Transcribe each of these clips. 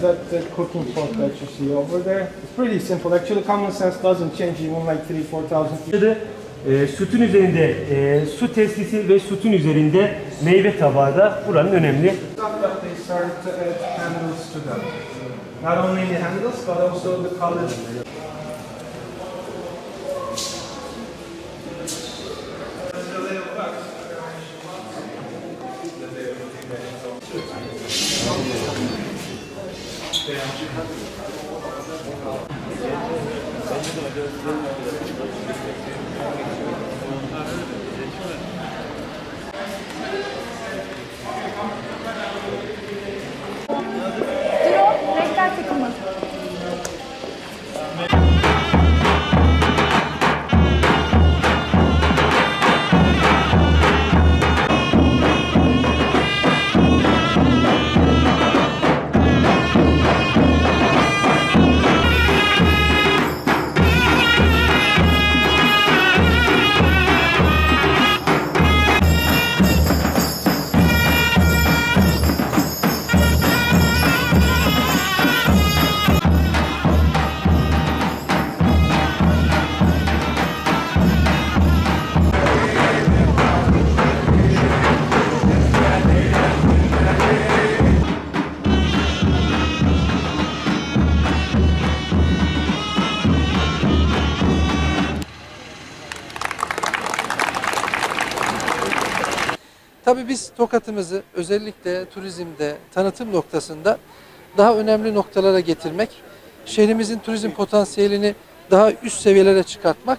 that uh, cooking pot that you see over there. It's pretty simple. Actually, common sense doesn't change even like three, four thousand years. Burada e, sütün üzerinde e, su testisi ve sütün üzerinde meyve tabağı da buranın önemli. That. Not only the handles, but also the colors. Ciro, Tabii biz Tokat'ımızı özellikle turizmde, tanıtım noktasında daha önemli noktalara getirmek, şehrimizin turizm potansiyelini daha üst seviyelere çıkartmak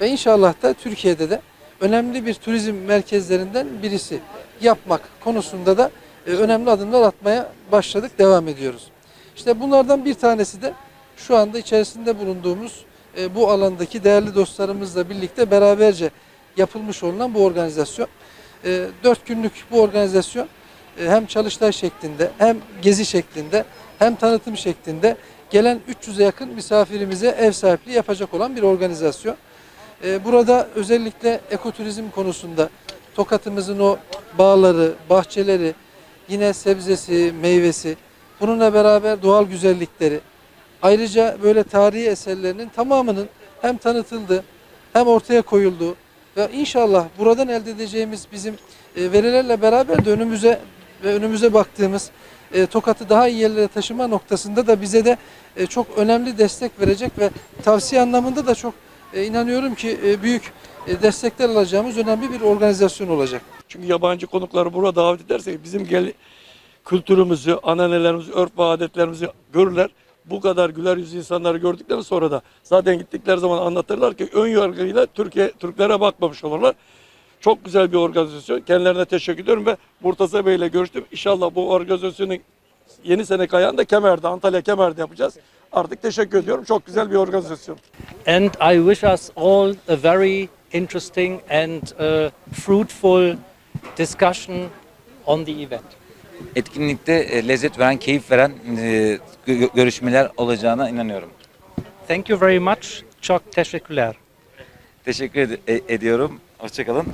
ve inşallah da Türkiye'de de önemli bir turizm merkezlerinden birisi yapmak konusunda da e, önemli adımlar atmaya başladık, devam ediyoruz. İşte bunlardan bir tanesi de şu anda içerisinde bulunduğumuz e, bu alandaki değerli dostlarımızla birlikte beraberce yapılmış olan bu organizasyon. E, Dört günlük bu organizasyon e, hem çalıştay şeklinde hem gezi şeklinde hem tanıtım şeklinde gelen 300'e yakın misafirimize ev sahipliği yapacak olan bir organizasyon. E, Burada özellikle ekoturizm konusunda Tokat'ımızın o bağları, bahçeleri, yine sebzesi, meyvesi, bununla beraber doğal güzellikleri, ayrıca böyle tarihi eserlerinin tamamının hem tanıtıldığı hem ortaya koyulduğu ve inşallah buradan elde edeceğimiz bizim e, verilerle beraber de önümüze ve önümüze baktığımız e, Tokat'ı daha iyi yerlere taşıma noktasında da bize de e, çok önemli destek verecek ve tavsiye anlamında da çok e, inanıyorum ki e, büyük e, destekler alacağımız önemli bir organizasyon olacak. Çünkü yabancı konukları burada davet edersek bizim gel kültürümüzü, ananelerimizi, örf ve adetlerimizi görürler. Bu kadar güler yüzlü insanları gördükten sonra da zaten gittikleri zaman anlatırlar ki ön yargıyla Türkiye Türklere bakmamış olurlar. Çok güzel bir organizasyon. Kendilerine teşekkür ediyorum ve Murtaza Bey ile görüştüm. İnşallah bu organizasyonu yeni sene kayağında Kemer'de, Antalya Kemer'de yapacağız. Artık teşekkür ediyorum. Çok güzel bir organizasyon. And I wish us all a very interesting and uh, fruitful discussion on the event. Etkinlikte e, lezzet veren, keyif veren e, gö- görüşmeler olacağına inanıyorum. Thank you very much. Çok teşekkürler. Teşekkür ed- e- ediyorum. Hoşçakalın.